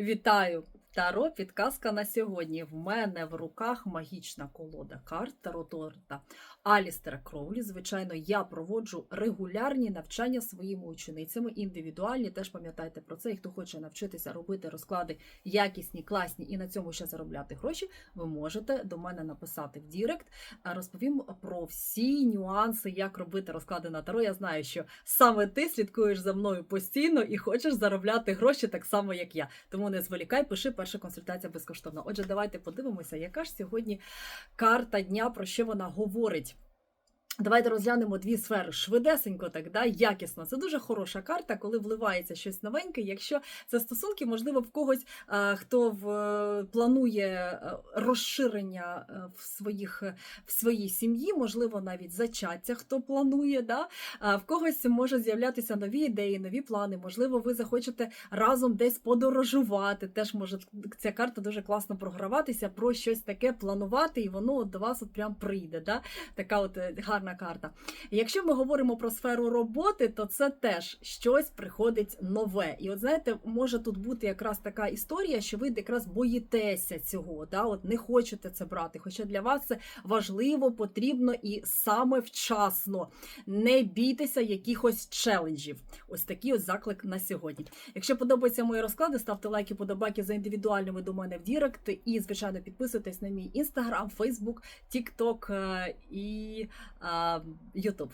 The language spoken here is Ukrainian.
Вітаю! Таро підказка на сьогодні. В мене в руках магічна колода карт Таро Торта Алістера Кроулі. Звичайно, я проводжу регулярні навчання своїми ученицями, індивідуальні. Теж пам'ятайте про це. І хто хоче навчитися робити розклади якісні, класні і на цьому ще заробляти гроші, ви можете до мене написати в Дірект. Розповім про всі нюанси, як робити розклади на таро. Я знаю, що саме ти слідкуєш за мною постійно і хочеш заробляти гроші так само, як я. Тому не зволікай, пиши перша консультація безкоштовна. Отже, давайте подивимося, яка ж сьогодні карта дня, про що вона говорить. Давайте розглянемо дві сфери швидесенько, так да, якісно. Це дуже хороша карта, коли вливається щось новеньке. Якщо це стосунки, можливо, в когось, е, хто в, е, планує е, розширення в своїх в своїй сім'ї, можливо, навіть зачаття, хто планує, да? в когось можуть з'являтися нові ідеї, нові плани. Можливо, ви захочете разом десь подорожувати. Теж може ця карта дуже класно програватися, про щось таке планувати, і воно от до вас от прям прийде. Да? Така от е, гарна карта. Якщо ми говоримо про сферу роботи, то це теж щось приходить нове. І от знаєте, може тут бути якраз така історія, що ви якраз боїтеся цього, да? от не хочете це брати. Хоча для вас це важливо, потрібно і саме вчасно. Не бійтеся якихось челенджів. Ось такий ось заклик на сьогодні. Якщо подобаються мої розклади, ставте лайки, подобайки за індивідуальними до мене в Дірект. І, звичайно, підписуйтесь на мій інстаграм, Фейсбук, Тікток і е, Ютуб.